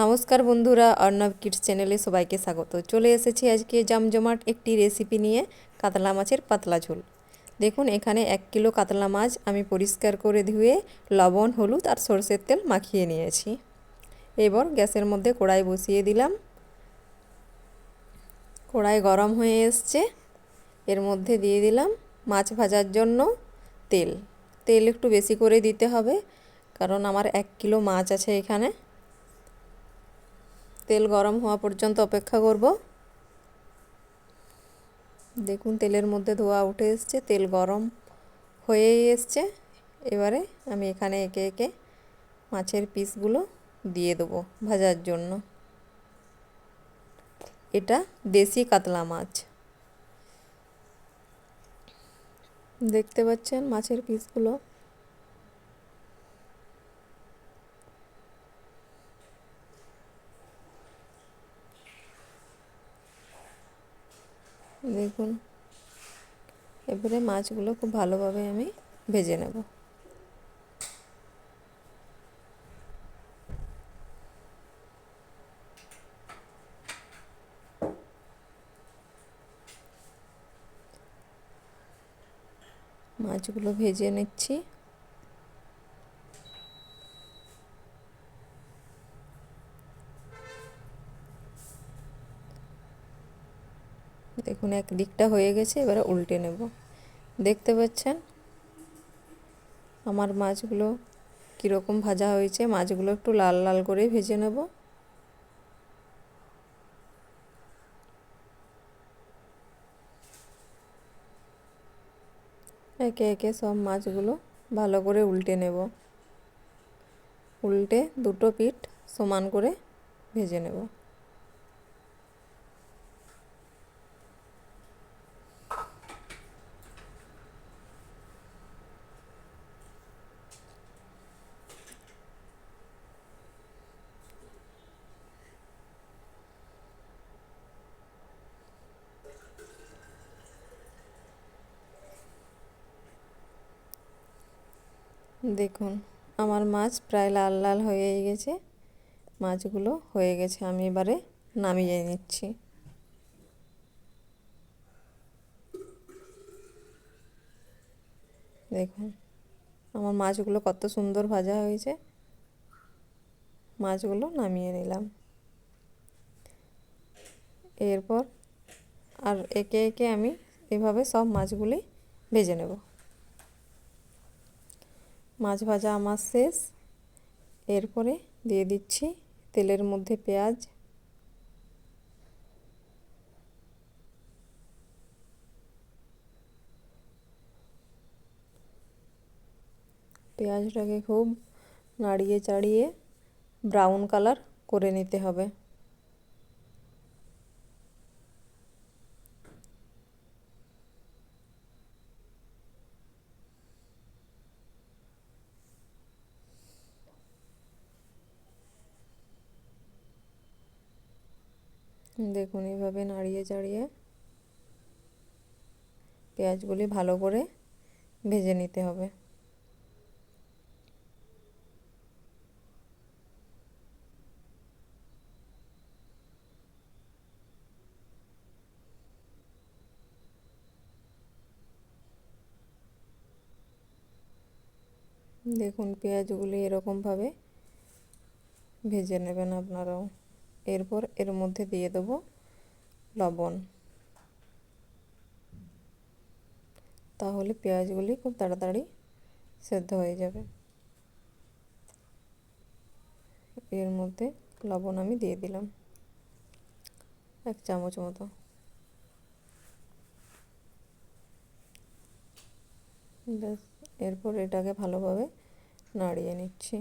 নমস্কার বন্ধুরা, অর্ণব কিডস চ্যানেলে সবাইকে স্বাগত। চলে এসেছি আজকে জমজমাট একটি রেসিপি নিয়ে কাতলা মাছের পাতলা ঝোল। দেখুন, এখানে এক কিলো কাতলা মাছ আমি পরিষ্কার করে ধুয়ে লবণ, হলুদ আর সরষের তেল মাখিয়ে নিয়েছি। এবার গ্যাসের মধ্যে কড়াই বসিয়ে দিলাম। কড়াই গরম হয়ে এসছে। এর মধ্যে দিয়ে দিলাম মাছ ভাজার জন্য তেল। তেল একটু বেশি করে দিতে হবে, কারণ আমার এক কিলো মাছ আছে এখানে। তেল গরম হওয়া পর্যন্ত অপেক্ষা করব। দেখুন, তেলের মধ্যে ধোয়া উঠে এসছে, তেল গরম হয়েই এসছে। এবারে আমি এখানে একে একে মাছের পিসগুলো দিয়ে দেবো ভাজার জন্য। এটা দেশি কাতলা মাছ। দেখতে পাচ্ছেন মাছের পিসগুলো দেখুন। এবারে মাছগুলো খুব ভালোভাবে আমি ভেজে নেব। মাছগুলো ভেজে নিচ্ছি। দেখুন, এক দিকটা হয়ে গেছে, এবারে উল্টে নেব। দেখতে পাচ্ছেন? আমার মাছগুলো কীরকম ভাজা হয়েছে, মাছগুলো একটু লাল লাল করে ভেজে নেব। একে একে সব মাছগুলো ভালো করে উল্টে নেব। উল্টে দুটো পিঠ সমান করে ভেজে নেব। দেখুন, আমার মাছ প্রায় লাল লাল হয়ে গেছে। মাছগুলো হয়ে গেছে, আমি এবারে নামিয়ে নিচ্ছি। দেখুন, আমার মাছগুলো কত সুন্দর ভাজা হয়েছে। মাছগুলো নামিয়ে নিলাম। এরপর আর একে একে আমি এভাবে সব মাছগুলি ভেজে নেব। মাছ ভাজা আমার শেষ। এরপরে দিয়ে দিচ্ছি তেলের মধ্যে পেঁয়াজ। পেঁয়াজটাকে খুব নাড়িয়ে চাড়িয়ে ব্রাউন কালার করে নিতে হবে। দেখুন এইভাবে নাড়িয়ে চাড়িয়ে পেঁয়াজগুলি ভালো করে ভেজে নিতে হবে। দেখুন পেঁয়াজগুলি এরকমভাবে ভেজে নেবেন আপনারাও। এরপর এর মধ্যে দিয়ে দেব লবণ। তাহলে পেঁয়াজগুলি খুব তাড়াতাড়ি সেদ্ধ হয়ে যাবে। এর মধ্যে লবণ আমি দিয়ে দিলাম এক চামচ মতো। ব্যাস, এরপর এটাকে ভালোভাবে নাড়িয়ে নিচ্ছি।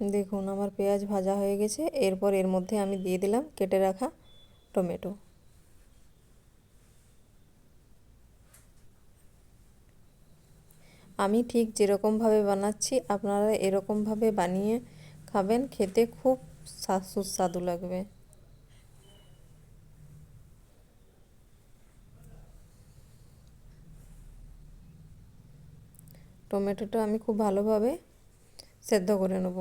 দেখুন, আমার পেঁয়াজ ভাজা হয়ে গেছে। এরপর এর মধ্যে আমি দিয়ে দিলাম কেটে রাখা টমেটো। আমি ঠিক যেরকমভাবে বানাচ্ছি, আপনারা এরকমভাবে বানিয়ে খাবেন, খেতে খুব সুস্বাদু লাগবে। টমেটোটা আমি খুব ভালোভাবে সেদ্ধ করে নেব।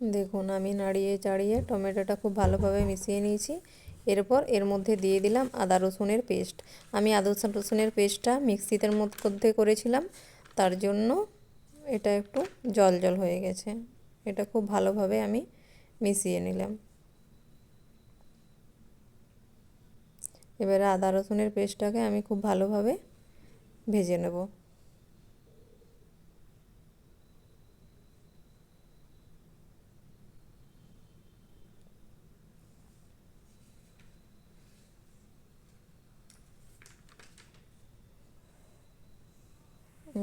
দেখুন, আমি নাড়িয়ে চাড়িয়ে টমেটোটা খুব ভালোভাবে মিশিয়ে নিয়েছি। এরপর এর মধ্যে দিয়ে দিলাম আদা রসুনের পেস্ট। আমি আদা রসুনের পেস্টটা মিক্সিতে মধ্যে করেছিলাম, তার জন্য এটা একটু জল জল হয়ে গেছে। এটা খুব ভালোভাবে আমি মিশিয়ে নিলাম। এবারে আদা রসুনের পেস্টটাকে আমি খুব ভালোভাবে ভেজে নেব।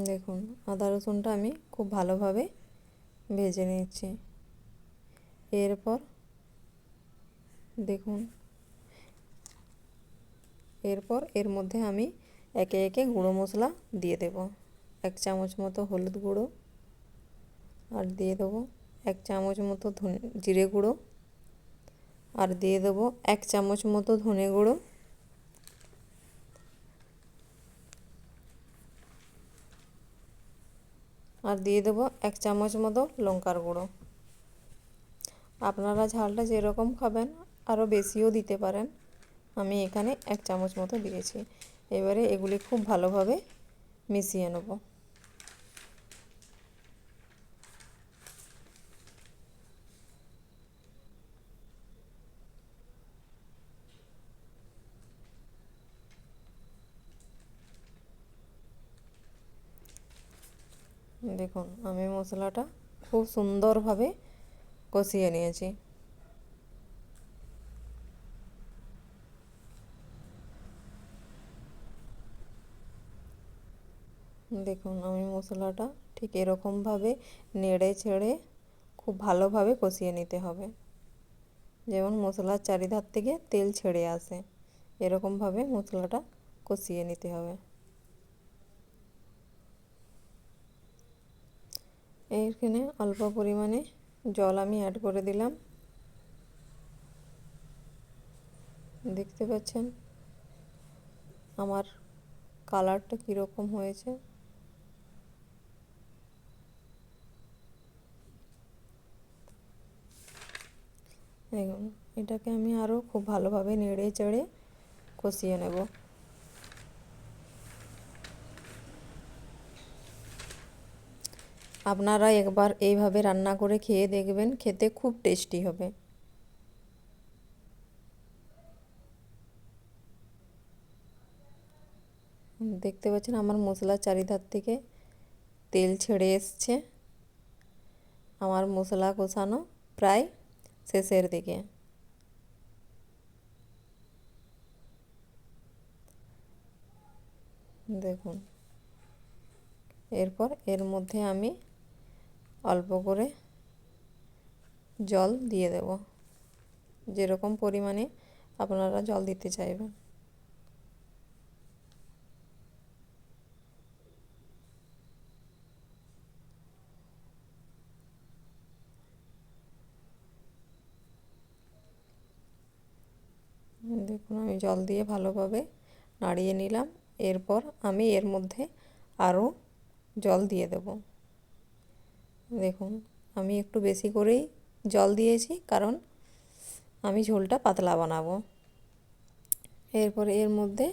দেখুন, আদা রসুনটা আমি খুব ভালোভাবে ভেজে নিচ্ছি। এরপর দেখুন, এরপর এর মধ্যে আমি একে একে গুঁড়ো মশলা দিয়ে দেব। এক চামচ মতো হলুদ গুঁড়ো আর দিয়ে দেবো এক চামচ মতো জিরে গুঁড়ো আর দিয়ে দেবো এক চামচ মতো ধনে গুঁড়ো। আর দিয়ে দেবো এক চামচ মতো লঙ্কার গুঁড়ো। আপনারা ঝালটা যেরকম খাবেন, আরও বেশিও দিতে পারেন। আমি এখানে এক চামচ মতো দিয়েছি। এবারে এগুলি খুব ভালোভাবে মিশিয়ে নেব। দেখুন, আমি মশলাটা খুব সুন্দরভাবে কষিয়ে নিয়েছি। দেখুন, আমি মশলাটা ঠিক এরকমভাবে নেড়ে ছেড়ে খুব ভালোভাবে কষিয়ে নিতে হবে। যেমন মশলার চারিধার থেকে তেল ছেড়ে আসে, এরকমভাবে মশলাটা কষিয়ে নিতে হবে। এইখানে অল্প পরিমাণে জল আমি অ্যাড করে দিলাম। দেখতে পাচ্ছেন? আমার কালারটা কীরকম হয়েছে? দেখুন, এটাকে আমি আরও খুব ভালোভাবে নেড়ে চেড়ে কষিয়ে নেব। আপনারা একবার এইভাবে রান্না করে খেয়ে দেখবেন, খেতে খুব টেস্টি হবে। দেখতে পাচ্ছেন আমার মশলা চারিধার থেকে তেল ছেড়ে এসছে। আমার মশলা কষানো প্রায় শেষের দিকে। দেখুন। এরপর এর মধ্যে আমি অল্প করে জল দিয়ে দেব। যেরকম পরিমাণে আপনারা জল দিতে চাইবেন। দেখুন, আমি জল দিয়ে ভালোভাবে নাড়িয়ে নিলাম। এরপর আমি এর মধ্যে আরও জল দিয়ে দেব। দেখুন, আমি একটু বেশি করেই জল দিয়েছি, কারণ আমি ঝোলটা পাতলা বানাবো। এরপর এর মধ্যে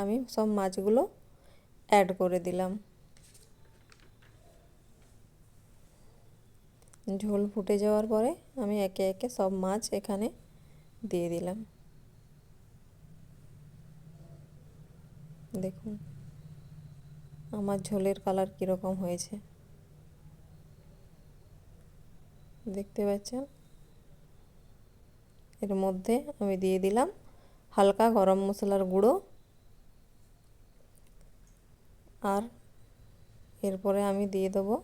আমি সব মাছগুলো অ্যাড করে দিলাম। ঝোল ফুটে যাওয়ার পরে আমি একে একে সব মাছ এখানে দিয়ে দিলাম। দেখুন, আমার ঝোলের কালার কীরকম হয়েছে। দেখতে পাচ্ছেন? এর মধ্যে আমি দিয়ে দিলাম হালকা গরম মশলার গুঁড়ো। আর এরপরে আমি দিয়ে দেবো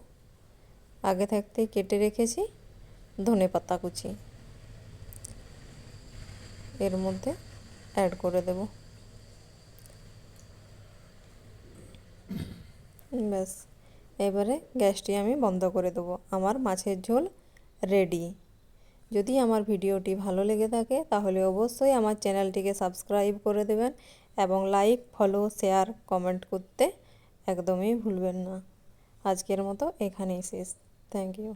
আগে থাকতেই কেটে রেখেছি ধনে পাতা কুচি। এর মধ্যে অ্যাড করে দেব। ব্যাস, এবারে গ্যাসটি আমি বন্ধ করে দেবো। আমার মাছের ঝোল রেডি যদি আমার ভিডিওটি ভালো লেগে থাকে, তাহলে অবশ্যই আমার চ্যানেলটিকে সাবস্ক্রাইব করে দেবেন এবং লাইক ফলো শেয়ার কমেন্ট করতে একদমই ভুলবেন না। আজকের মতো এখানেই শেষ। Thank you